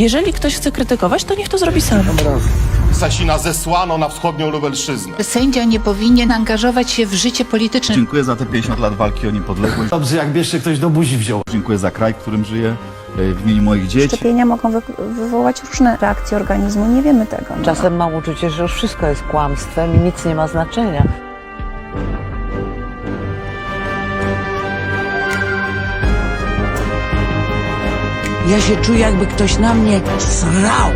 Jeżeli ktoś chce krytykować, to niech to zrobi sam. Sasina zesłano na wschodnią Lubelszczyznę. Sędzia nie powinien angażować się w życie polityczne. Dziękuję za te 50 lat walki o niepodległość. Dobrze, jakby jeszcze ktoś do buzi wziął. Dziękuję za kraj, w którym żyję, e, w imieniu moich dzieci. Szczepienia mogą wy wywołać różne reakcje organizmu, nie wiemy tego. No. Czasem mam uczucie, że już wszystko jest kłamstwem i nic nie ma znaczenia. Ja się czuję, jakby ktoś na mnie srał.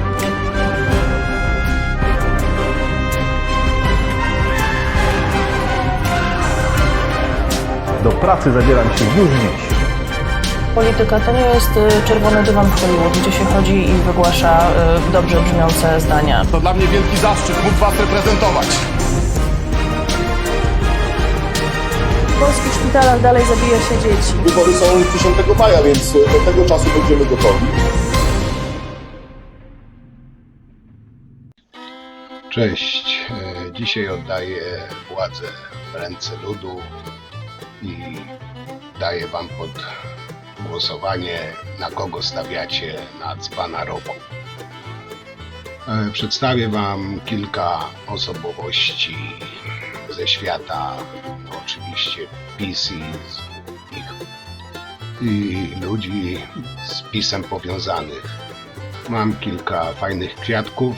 Do pracy zabieram się już dziś. Polityka to nie jest y, czerwony dywan w Hollywood, gdzie się chodzi i wygłasza y, dobrze brzmiące zdania. To dla mnie wielki zaszczyt móc was reprezentować. Polskich szpitalach dalej zabija się dzieci. Wybory są 10 maja, więc do tego czasu będziemy gotowi. Cześć. E, Dzisiaj oddaję władzę w ręce ludu i daję Wam pod głosowanie, na kogo stawiacie na dzbana roku. E, Przedstawię Wam kilka osobowości ze świata, oczywiście PiS i i ludzi z pisem powiązanych. Mam kilka fajnych kwiatków,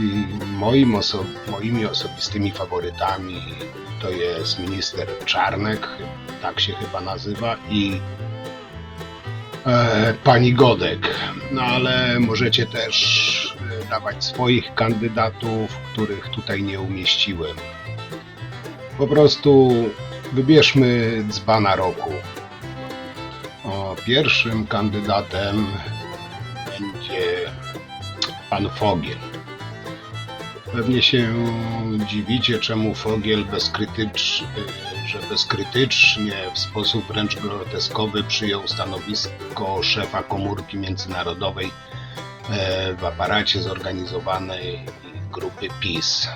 i moim oso moimi osobistymi faworytami to jest minister Czarnek, tak się chyba nazywa, i e, pani Godek. No ale możecie też e, dawać swoich kandydatów, których tutaj nie umieściłem. Po prostu wybierzmy dzbana roku. O, pierwszym kandydatem będzie pan Fogiel. Pewnie się dziwicie, czemu Fogiel bezkrytycz, że bezkrytycznie, w sposób wręcz groteskowy przyjął stanowisko szefa komórki międzynarodowej e, w aparacie zorganizowanej grupy PiS.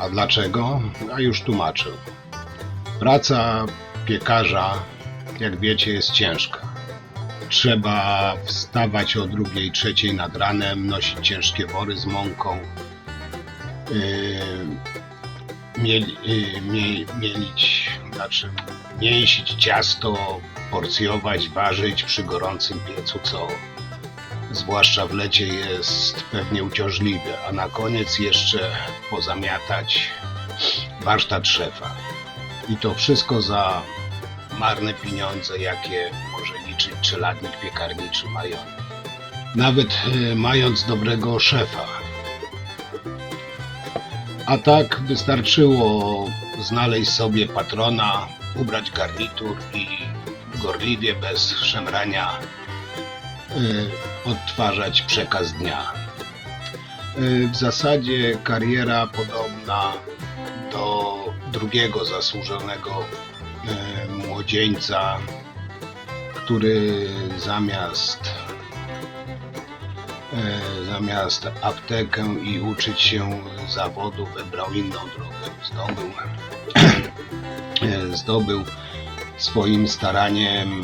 A dlaczego? A już tłumaczę. Praca piekarza, jak wiecie, jest ciężka. Trzeba wstawać o drugiej, trzeciej nad ranem, nosić ciężkie wory z mąką, yy, yy, mie, mielić, znaczy mięsić ciasto, porcjować, warzyć przy gorącym piecu, co zwłaszcza w lecie jest pewnie uciążliwe, a na koniec jeszcze pozamiatać warsztat szefa. I to wszystko za marne pieniądze, jakie może liczyć czeladnik piekarniczy mają. Nawet e, mając dobrego szefa. A tak wystarczyło znaleźć sobie patrona, ubrać garnitur i gorliwie, bez szemrania, e, odtwarzać przekaz dnia. E, W zasadzie kariera podobna do drugiego zasłużonego e, młodzieńca, który zamiast e, zamiast aptekę i uczyć się zawodu wybrał inną drogę. Zdobył, zdobył swoim staraniem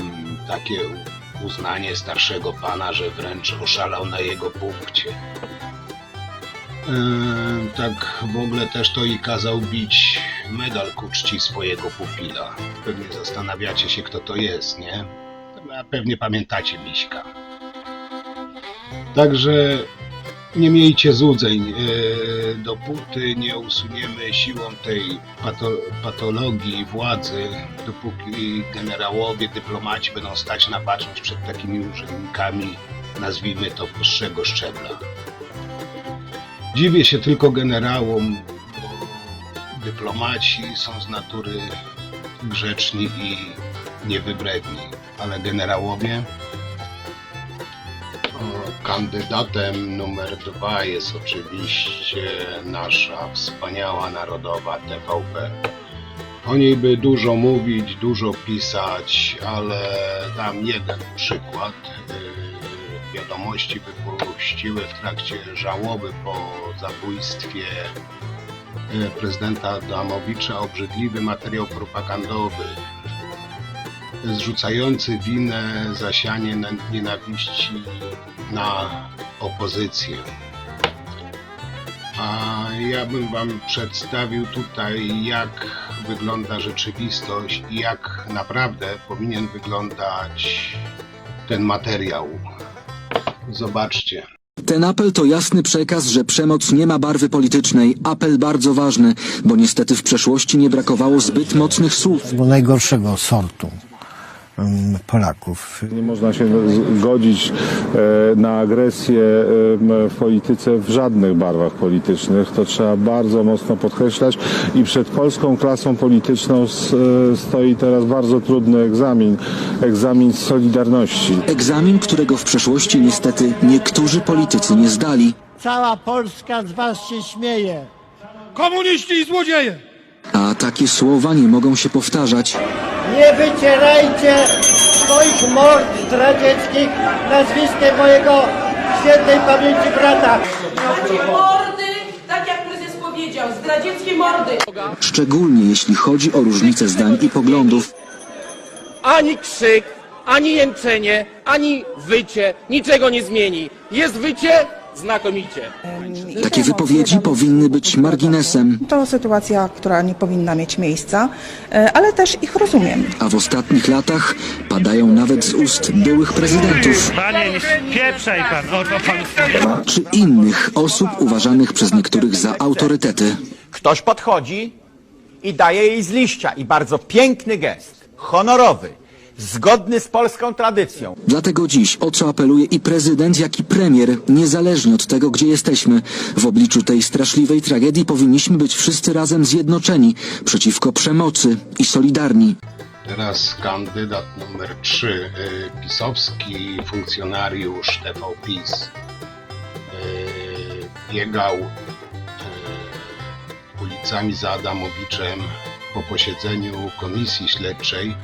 takie uznanie starszego pana, że wręcz oszalał na jego punkcie. Eee, tak w ogóle też to i kazał bić medal ku czci swojego pupila. Pewnie zastanawiacie się, kto to jest, nie? A pewnie pamiętacie Miśka. Także nie miejcie złudzeń, eee, dopóty nie usuniemy siłą tej pato patologii władzy, dopóki generałowie, dyplomaci będą stać na baczność przed takimi urzędnikami, nazwijmy to wyższego szczebla. Dziwię się tylko generałom, bo dyplomaci są z natury grzeczni i niewybredni, ale generałowie. Kandydatem numer dwa jest oczywiście nasza wspaniała narodowa TVP. O niej by dużo mówić, dużo pisać, ale dam jeden przykład. Yy, Wiadomości wypuściły w trakcie żałoby po zabójstwie yy, prezydenta Adamowicza obrzydliwy materiał propagandowy. zrzucający winę za sianie na- nienawiści na opozycję. A ja bym Wam przedstawił tutaj, jak wygląda rzeczywistość i jak naprawdę powinien wyglądać ten materiał. Zobaczcie. Ten apel to jasny przekaz, że przemoc nie ma barwy politycznej. Apel bardzo ważny, bo niestety w przeszłości nie brakowało zbyt mocnych słów. najgorszego sortu Polaków. Nie można się zgodzić e, na agresję w polityce w żadnych barwach politycznych. To trzeba bardzo mocno podkreślać i przed polską klasą polityczną e, stoi teraz bardzo trudny egzamin, egzamin z solidarności. Egzamin, którego w przeszłości niestety niektórzy politycy nie zdali. Cała Polska z was się śmieje. A takie słowa nie mogą się powtarzać. Nie wycierajcie swoich mord zdradzieckich nazwiskiem mojego świętej pamięci brata. mordy, tak jak prezes powiedział, zdradzieckie mordy. Szczególnie jeśli chodzi o różnice zdań i poglądów. Ani krzyk, ani jęczenie, ani wycie niczego nie zmieni. Jest wycie? Znakomicie. Takie wypowiedzi powinny być marginesem, To sytuacja, która nie powinna mieć miejsca, e, ale też ich rozumiem. a w ostatnich latach padają nawet z ust byłych prezydentów Panie, nie pieprzaj pan, o to pan czy innych osób uważanych przez niektórych za autorytety. Ktoś podchodzi i daje jej z liścia i bardzo piękny gest, honorowy, zgodny z polską tradycją. Dlatego dziś o co apeluje i prezydent, jak i premier, niezależnie od tego, gdzie jesteśmy. W obliczu tej straszliwej tragedii powinniśmy być wszyscy razem zjednoczeni przeciwko przemocy i solidarni. Teraz kandydat numer 3, pisowski funkcjonariusz TV PiS, y, biegał y, ulicami za Adamowiczem po posiedzeniu komisji śledczej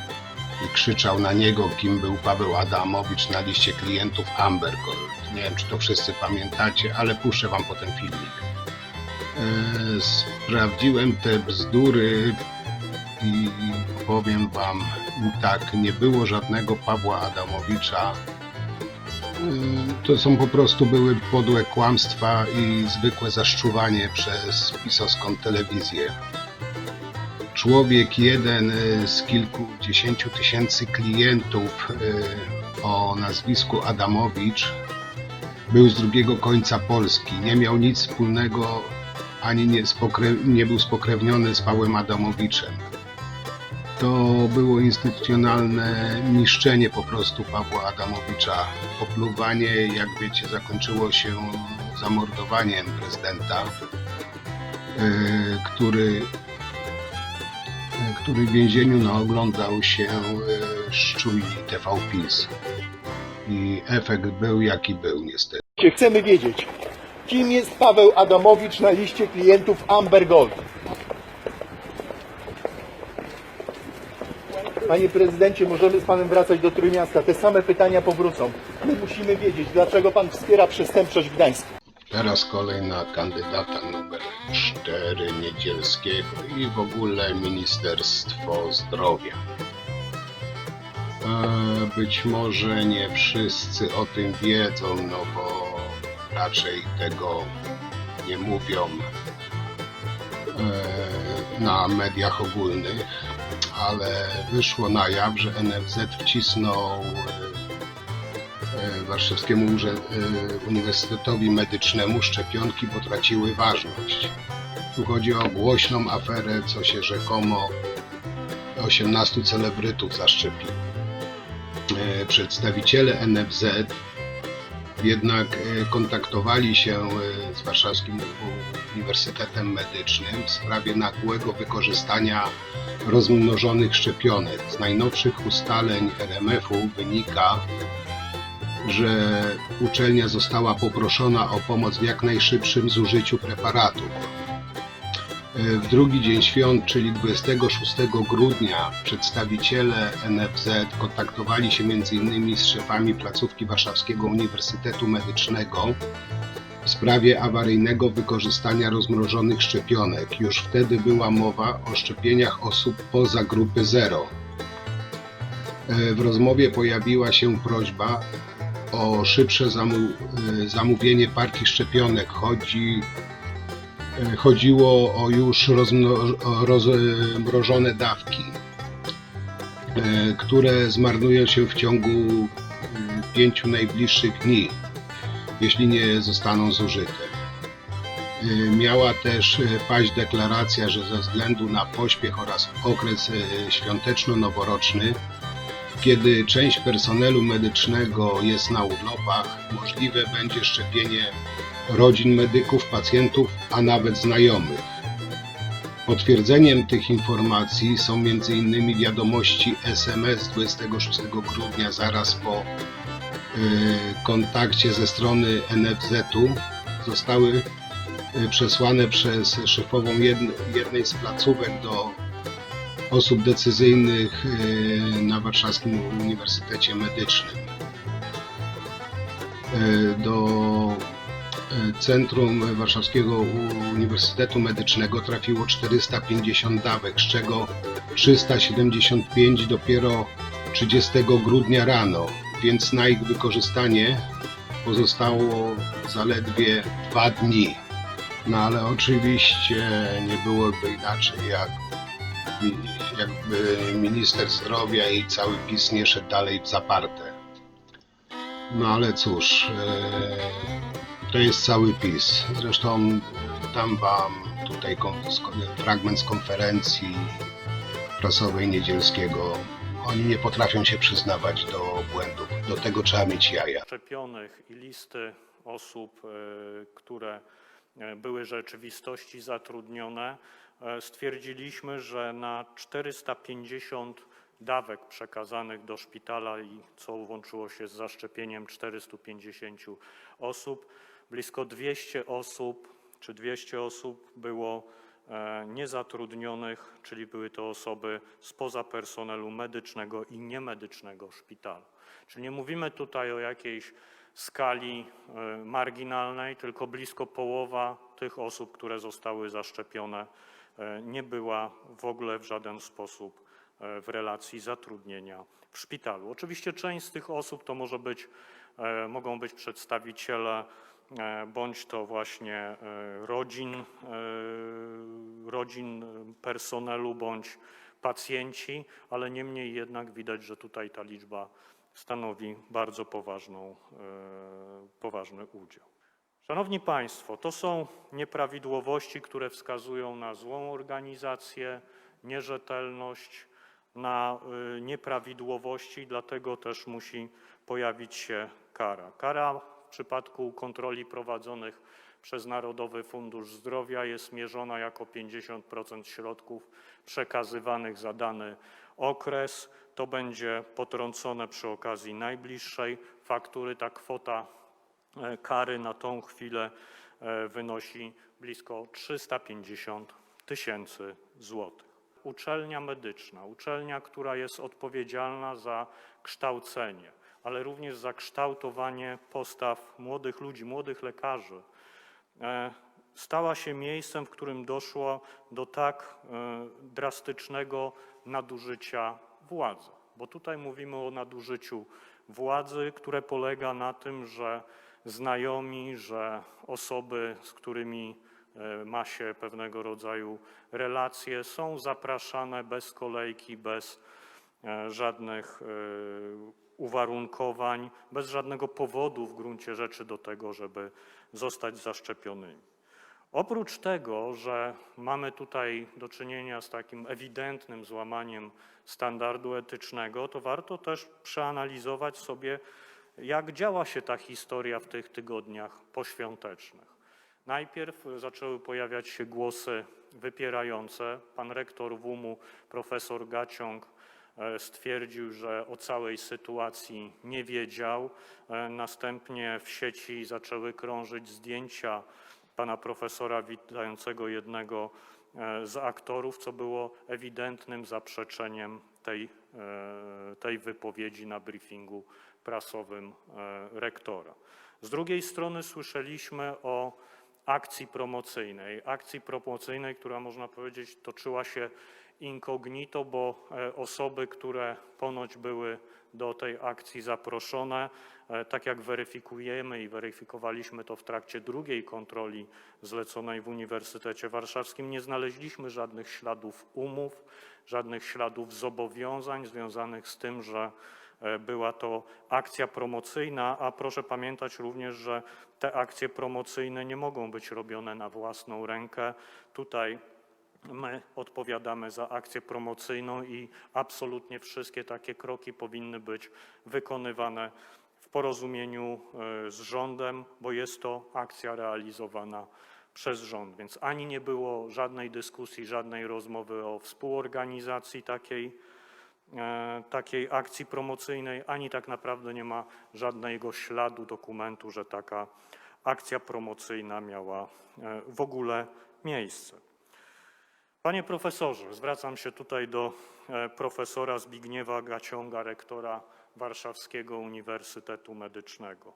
i krzyczał na niego, kim był Paweł Adamowicz na liście klientów Amber Gold. Nie wiem, czy to wszyscy pamiętacie, ale puszczę wam potem filmik. Y, Sprawdziłem te bzdury i powiem wam tak, nie było żadnego Pawła Adamowicza. Ym, To są po prostu były podłe kłamstwa i zwykłe zaszczuwanie przez pisowską telewizję. Człowiek jeden y, z kilkudziesięciu tysięcy klientów y, o nazwisku Adamowicz był z drugiego końca Polski. Nie miał nic wspólnego ani nie, nie był spokrewniony z Pawłem Adamowiczem to było instytucjonalne niszczenie po prostu Pawła Adamowicza. Opluwanie, jak wiecie, zakończyło się zamordowaniem prezydenta, yy, który, który w więzieniu naoglądał się yy, szczujni TV PiS. I efekt był jaki był niestety. Chcemy wiedzieć, kim jest Paweł Adamowicz na liście klientów Amber Gold. Panie prezydencie, możemy z panem wracać do Trójmiasta. Te same pytania powrócą. My musimy wiedzieć, dlaczego pan wspiera przestępczość w Gdańsku. Teraz kolej na kandydata numer 4 Niedzielskiego i w ogóle Ministerstwo Zdrowia. Być może nie wszyscy o tym wiedzą, no bo raczej tego nie mówią e, na mediach ogólnych, ale wyszło na jaw, że NFZ wcisnął e, Warszawskiemu Urze- e, Uniwersytetowi Medycznemu szczepionki potraciły ważność. Tu chodzi o głośną aferę, co się rzekomo 18 celebrytów zaszczepiło. E, Przedstawiciele NFZ jednak e, kontaktowali się e, z Warszawskim Uniwersytetem Medycznym w sprawie nagłego wykorzystania rozmnożonych szczepionek. Z najnowszych ustaleń RMF-u wynika, że uczelnia została poproszona o pomoc w jak najszybszym zużyciu preparatów. W drugi dzień świąt, czyli 26 grudnia, przedstawiciele NFZ kontaktowali się m.in. z szefami placówki Warszawskiego Uniwersytetu Medycznego w sprawie awaryjnego wykorzystania rozmrożonych szczepionek. Już wtedy była mowa o szczepieniach osób poza grupy 0. E, W rozmowie pojawiła się prośba o szybsze e, zamówienie partii szczepionek. Chodzi, e, chodziło o już rozmrożone dawki, e, które zmarnują się w ciągu pięciu najbliższych dni, jeśli nie zostaną zużyte. Miała też paść deklaracja, że ze względu na pośpiech oraz okres świąteczno-noworoczny, kiedy część personelu medycznego jest na urlopach, możliwe będzie szczepienie rodzin medyków, pacjentów, a nawet znajomych. Potwierdzeniem tych informacji są m.in. wiadomości SMS 26 grudnia zaraz po e, kontakcie ze strony NFZ-u zostały e, przesłane przez szefową jedn- jednej z placówek do osób decyzyjnych e, na Warszawskim Uniwersytecie Medycznym. E, Do e, Centrum Warszawskiego Uniwersytetu Medycznego trafiło 450 dawek, z czego 375 dopiero 30 grudnia rano, więc na ich wykorzystanie pozostało zaledwie dwa dni. No ale oczywiście nie byłoby inaczej, jak jakby minister zdrowia i cały PiS nie szedł dalej w zaparte. No ale cóż, e, to jest cały PiS. Zresztą dam wam tutaj fragment z konferencji prasowej Niedzielskiego. Oni nie potrafią się przyznawać do błędów. Do tego trzeba mieć jaja. szczepionych i listy osób, e, które e, były rzeczywistości zatrudnione, stwierdziliśmy, że na 450 dawek przekazanych do szpitala i co łączyło się z zaszczepieniem 450 osób, blisko 200 osób czy 200 osób było e, niezatrudnionych, czyli były to osoby spoza personelu medycznego i niemedycznego szpitala. Czyli nie mówimy tutaj o jakiejś skali e, marginalnej, tylko blisko połowa tych osób, które zostały zaszczepione, e, nie była w ogóle w żaden sposób e, w relacji zatrudnienia w szpitalu. Oczywiście część z tych osób to może być, e, mogą być przedstawiciele e, bądź to właśnie e, rodzin, e, rodzin e, personelu bądź pacjenci, ale niemniej jednak widać, że tutaj ta liczba stanowi bardzo poważną, e, poważny udział. Szanowni Państwo, to są nieprawidłowości, które wskazują na złą organizację, nierzetelność, na y, nieprawidłowości, dlatego też musi pojawić się kara. Kara w przypadku kontroli prowadzonych przez Narodowy Fundusz Zdrowia jest mierzona jako 50% środków przekazywanych za dany okres. To będzie potrącone przy okazji najbliższej faktury. Ta kwota kary na tą chwilę e, wynosi blisko 350 tysięcy złotych. Uczelnia medyczna, uczelnia, która jest odpowiedzialna za kształcenie, ale również za kształtowanie postaw młodych ludzi, młodych lekarzy, e, stała się miejscem, w którym doszło do tak e, drastycznego nadużycia władzy. Bo tutaj mówimy o nadużyciu władzy, które polega na tym, że znajomi, że osoby, z którymi e, ma się pewnego rodzaju relacje, są zapraszane bez kolejki, bez e, żadnych e, uwarunkowań, bez żadnego powodu w gruncie rzeczy do tego, żeby zostać zaszczepionymi. Oprócz tego, że mamy tutaj do czynienia z takim ewidentnym złamaniem standardu etycznego, to warto też przeanalizować sobie, jak działa się ta historia w tych tygodniach poświątecznych. Najpierw zaczęły pojawiać się głosy wypierające. Pan rektor WUM-u, profesor Gaciąg, e, stwierdził, że o całej sytuacji nie wiedział. E, Następnie w sieci zaczęły krążyć zdjęcia pana profesora witającego jednego e, z aktorów, co było ewidentnym zaprzeczeniem tej, tej wypowiedzi na briefingu prasowym e, rektora. Z drugiej strony słyszeliśmy o akcji promocyjnej. Akcji promocyjnej, która można powiedzieć toczyła się incognito, bo e, osoby, które ponoć były do tej akcji zaproszone, e, tak jak weryfikujemy i weryfikowaliśmy to w trakcie drugiej kontroli zleconej w Uniwersytecie Warszawskim, nie znaleźliśmy żadnych śladów umów, żadnych śladów zobowiązań związanych z tym, że e, była to akcja promocyjna, a proszę pamiętać również, że te akcje promocyjne nie mogą być robione na własną rękę. Tutaj My odpowiadamy za akcję promocyjną i absolutnie wszystkie takie kroki powinny być wykonywane w porozumieniu e, z rządem, bo jest to akcja realizowana przez rząd. Więc ani nie było żadnej dyskusji, żadnej rozmowy o współorganizacji takiej, e, takiej akcji promocyjnej, ani tak naprawdę nie ma żadnego śladu dokumentu, że taka akcja promocyjna miała e, w ogóle miejsce. Panie profesorze, zwracam się tutaj do e, profesora Zbigniewa Gaciąga, rektora Warszawskiego Uniwersytetu Medycznego.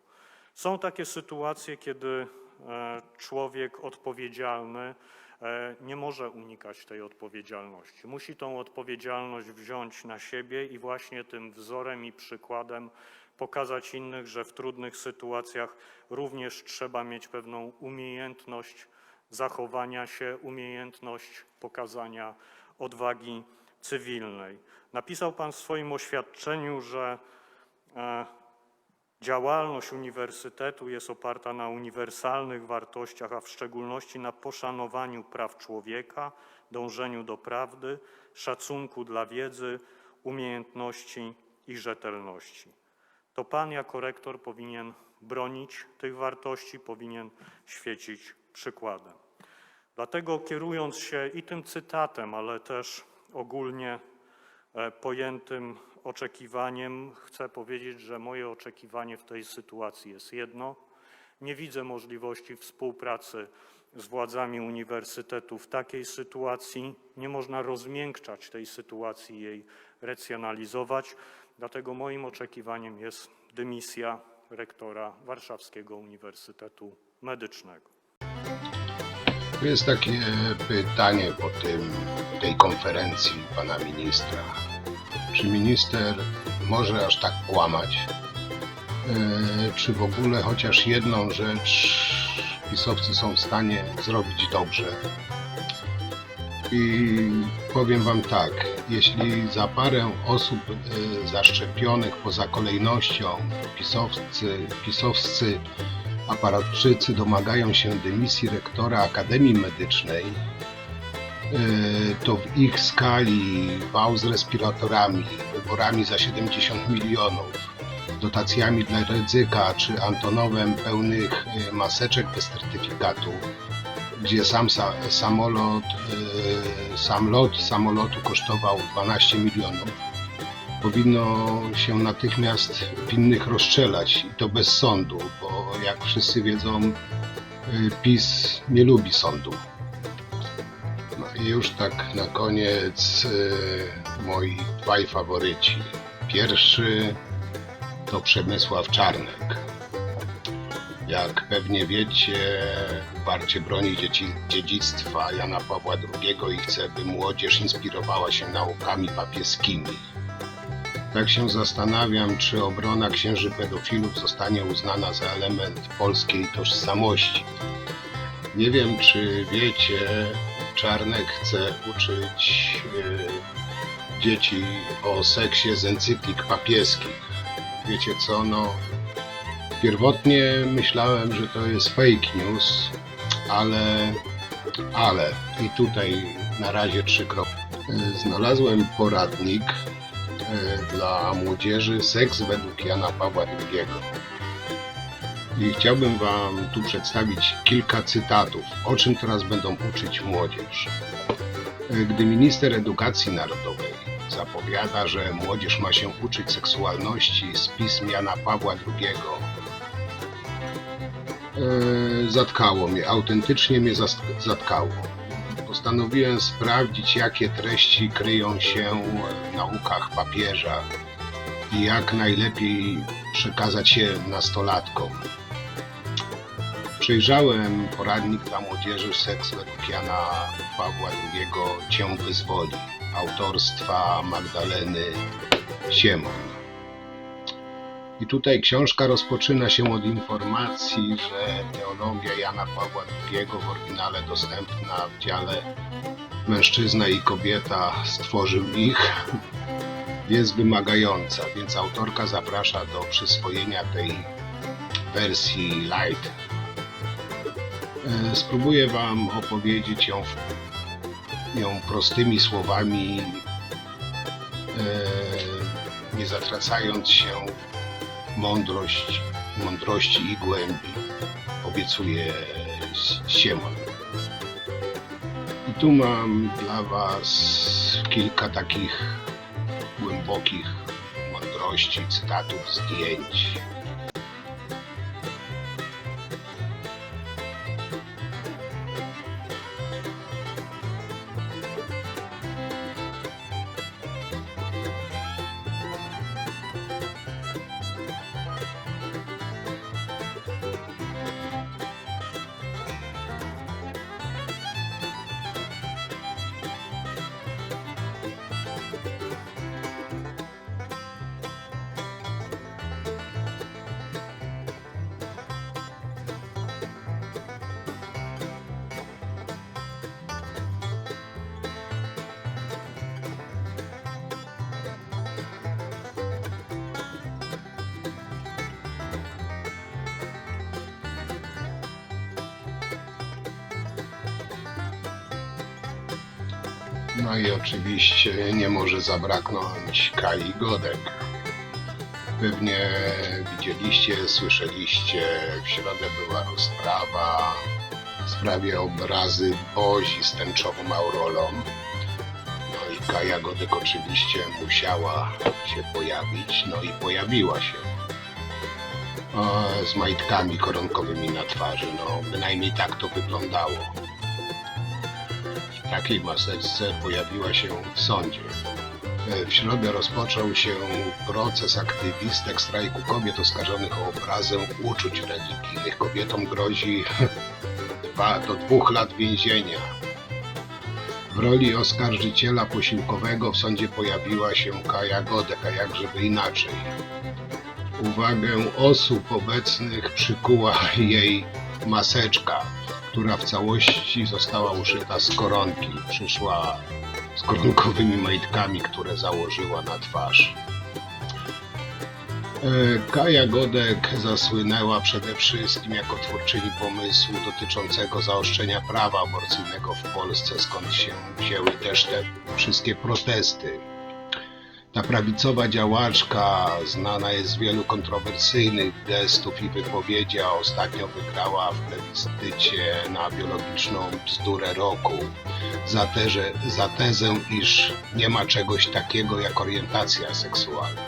Są takie sytuacje, kiedy e, człowiek odpowiedzialny e, nie może unikać tej odpowiedzialności. Musi tą odpowiedzialność wziąć na siebie i właśnie tym wzorem i przykładem pokazać innych, że w trudnych sytuacjach również trzeba mieć pewną umiejętność zachowania się, umiejętność pokazania odwagi cywilnej. Napisał Pan w swoim oświadczeniu, że e, działalność uniwersytetu jest oparta na uniwersalnych wartościach, a w szczególności na poszanowaniu praw człowieka, dążeniu do prawdy, szacunku dla wiedzy, umiejętności i rzetelności. To Pan jako rektor powinien bronić tych wartości, powinien świecić przykładem. Dlatego kierując się i tym cytatem, ale też ogólnie e, pojętym oczekiwaniem, chcę powiedzieć, że moje oczekiwanie w tej sytuacji jest jedno. Nie widzę możliwości współpracy z władzami uniwersytetu w takiej sytuacji. Nie można rozmiękczać tej sytuacji, jej racjonalizować. Dlatego moim oczekiwaniem jest dymisja rektora Warszawskiego Uniwersytetu Medycznego. Tu jest takie pytanie po tym, tej konferencji pana ministra. Czy minister może aż tak kłamać? E, Czy w ogóle chociaż jedną rzecz pisowcy są w stanie zrobić dobrze? I powiem wam tak, jeśli za parę osób e, zaszczepionych poza kolejnością pisowcy, pisowscy aparatczycy domagają się dymisji rektora Akademii Medycznej, e, to w ich skali wał z respiratorami, wyborami za 70 milionów, dotacjami dla ryzyka czy Antonowem pełnych e, maseczek bez certyfikatu, gdzie sam sa, samolot, e, sam lot samolotu kosztował 12 milionów, powinno się natychmiast winnych rozstrzelać i to bez sądu, bo jak wszyscy wiedzą, y, PiS nie lubi sądu. No i już tak na koniec y, moi dwaj faworyci. Pierwszy to Przemysław Czarnek. Jak pewnie wiecie, uparcie broni dzieci, dziedzictwa Jana Pawła II i chce, by młodzież inspirowała się naukami papieskimi. Tak się zastanawiam, czy obrona księży pedofilów zostanie uznana za element polskiej tożsamości. Nie wiem, czy wiecie, Czarnek chce uczyć y, dzieci o seksie z encyklik papieskich. Wiecie co, no pierwotnie myślałem, że to jest fake news, ale, ale i tutaj na razie trzy kropki. Znalazłem poradnik dla młodzieży Seks według Jana Pawła II. I chciałbym Wam tu przedstawić kilka cytatów, o czym teraz będą uczyć młodzież. E, Gdy minister edukacji narodowej zapowiada, że młodzież ma się uczyć seksualności z pism Jana Pawła II, e, zatkało mnie, autentycznie mnie zatkało. Postanowiłem sprawdzić, jakie treści kryją się w naukach papieża i jak najlepiej przekazać je nastolatkom. Przejrzałem poradnik dla młodzieży Seks według Jana Pawła II Cię wyzwoli, autorstwa Magdaleny Siemon. I tutaj książka rozpoczyna się od informacji, że teologia Jana Pawła II w oryginale dostępna w dziale Mężczyzna i kobieta stworzył ich jest wymagająca, więc autorka zaprasza do przyswojenia tej wersji light. E, Spróbuję Wam opowiedzieć ją, ją prostymi słowami, e, nie zatracając się mądrość, mądrości i głębi. Obiecuje Siemon. I tu mam dla Was kilka takich głębokich mądrości, cytatów, zdjęć. No i oczywiście nie może zabraknąć Kai Godek. Pewnie widzieliście, słyszeliście, w środę była rozprawa w sprawie obrazy Bozi z tęczową aurolą. No i Kaja Godek oczywiście musiała się pojawić, no i pojawiła się. O, z majtkami koronkowymi na twarzy, no bynajmniej tak to wyglądało takiej maseczce pojawiła się w sądzie. E, W środę rozpoczął się proces aktywistek strajku kobiet oskarżonych o obrazę uczuć religijnych. Kobietom grozi dwa do dwóch lat więzienia. W roli oskarżyciela posiłkowego w sądzie pojawiła się Kaja Godek, a jak żeby inaczej. Uwagę osób obecnych przykuła jej maseczka, która w całości została uszyta z koronki. Przyszła z koronkowymi majtkami, które założyła na twarz. E, Kaja Godek zasłynęła przede wszystkim jako twórczyni pomysłu dotyczącego zaostrzenia prawa aborcyjnego w Polsce, skąd się wzięły też te wszystkie protesty. Ta prawicowa działaczka znana jest z wielu kontrowersyjnych gestów i wypowiedzi, a ostatnio wygrała w plebiscycie na biologiczną bzdurę roku za, tezę, za tezę, iż nie ma czegoś takiego jak orientacja seksualna.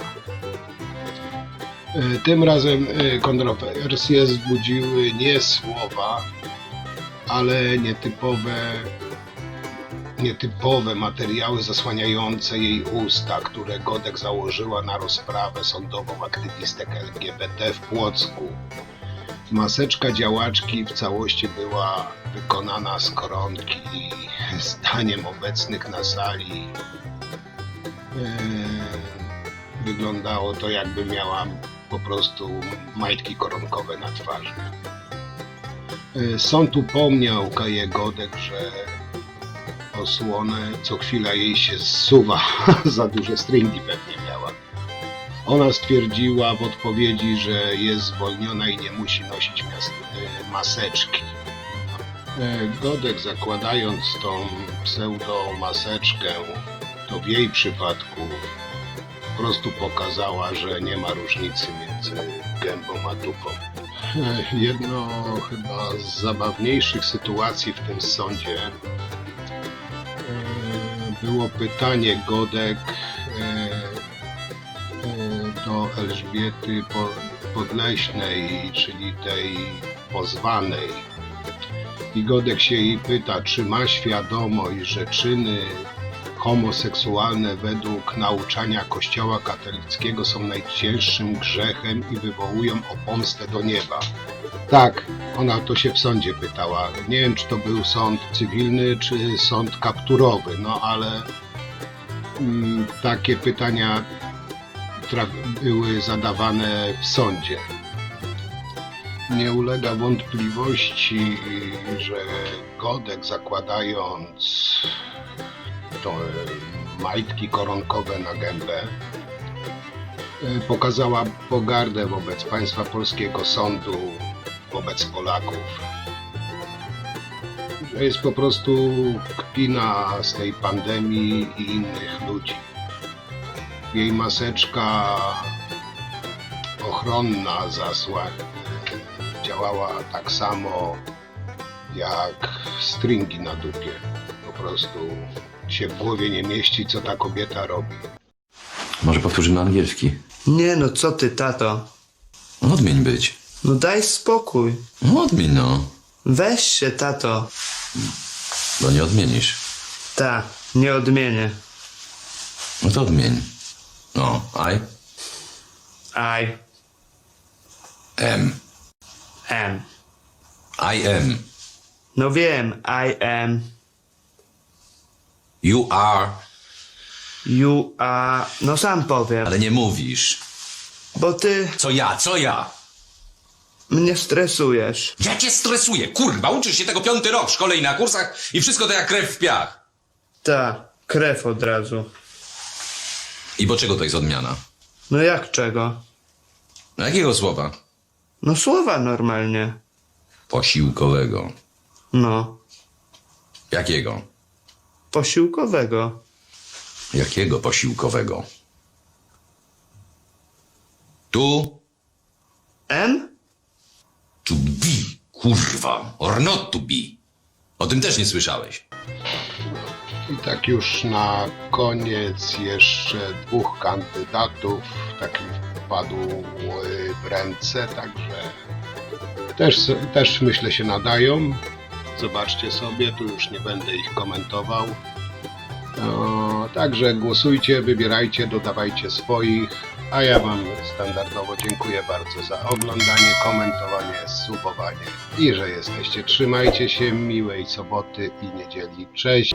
E, Tym razem e, kontrowersje wzbudziły nie słowa, ale nietypowe nietypowe materiały zasłaniające jej usta, które Godek założyła na rozprawę sądową aktywistek LGBT w Płocku. Maseczka działaczki w całości była wykonana z koronki i zdaniem obecnych na sali yy, wyglądało to jakby miała po prostu majtki koronkowe na twarzy. Yy, Sąd upomniał Kaję Godek, że osłonę, co chwila jej się zsuwa, za duże stringi pewnie miała. Ona stwierdziła w odpowiedzi, że jest zwolniona i nie musi nosić e, maseczki. E, Godek zakładając tą pseudo-maseczkę, to w jej przypadku po prostu pokazała, że nie ma różnicy między gębą a dupą. E, Jedno chyba z zabawniejszych sytuacji w tym sądzie było pytanie Godek e, e, do Elżbiety Po- Podleśnej, czyli tej pozwanej. I Godek się jej pyta, czy ma świadomość, że czyny homoseksualne według nauczania Kościoła katolickiego są najcięższym grzechem i wywołują o pomstę do nieba. Tak, ona to się w sądzie pytała. Nie wiem, czy to był sąd cywilny, czy sąd kapturowy, no ale mm, takie pytania były zadawane w sądzie. Nie ulega wątpliwości, że Godek zakładając to e, majtki koronkowe na gębę, e, pokazała pogardę wobec państwa polskiego sądu, wobec Polaków. Że jest po prostu kpina z tej pandemii i innych ludzi. Jej maseczka ochronna zasła działała tak samo jak stringi na dupie. Po prostu się w głowie nie mieści, co ta kobieta robi. Może powtórzymy na angielski? Nie no, co ty, tato? Odmień być. No daj spokój. No odmień no. Weź się, tato. Bo nie odmienisz. Ta, nie odmienię. No to odmień. No, I I am. am. I am. No wiem, I am. You are. You are... No sam powiem. Ale nie mówisz. Bo ty Co ja, co ja? Mnie stresujesz. Ja cię stresuję, kurwa, uczysz się tego piąty rok w szkole i na kursach i wszystko to jak krew w piach. Ta, krew od razu. I bo czego to jest odmiana? No jak czego? No jakiego słowa? No słowa normalnie. Posiłkowego. No, Jakiego? posiłkowego. Jakiego posiłkowego? Tu M? To be, kurwa, or not to be. O tym też nie słyszałeś. I tak już na koniec jeszcze dwóch kandydatów tak wpadł w ręce, także też, też myślę się nadają. Zobaczcie sobie, tu już nie będę ich komentował. Także głosujcie, wybierajcie, dodawajcie swoich, a ja Wam standardowo dziękuję bardzo za oglądanie, komentowanie, subowanie i że jesteście. Trzymajcie się, miłej soboty i niedzieli. Cześć!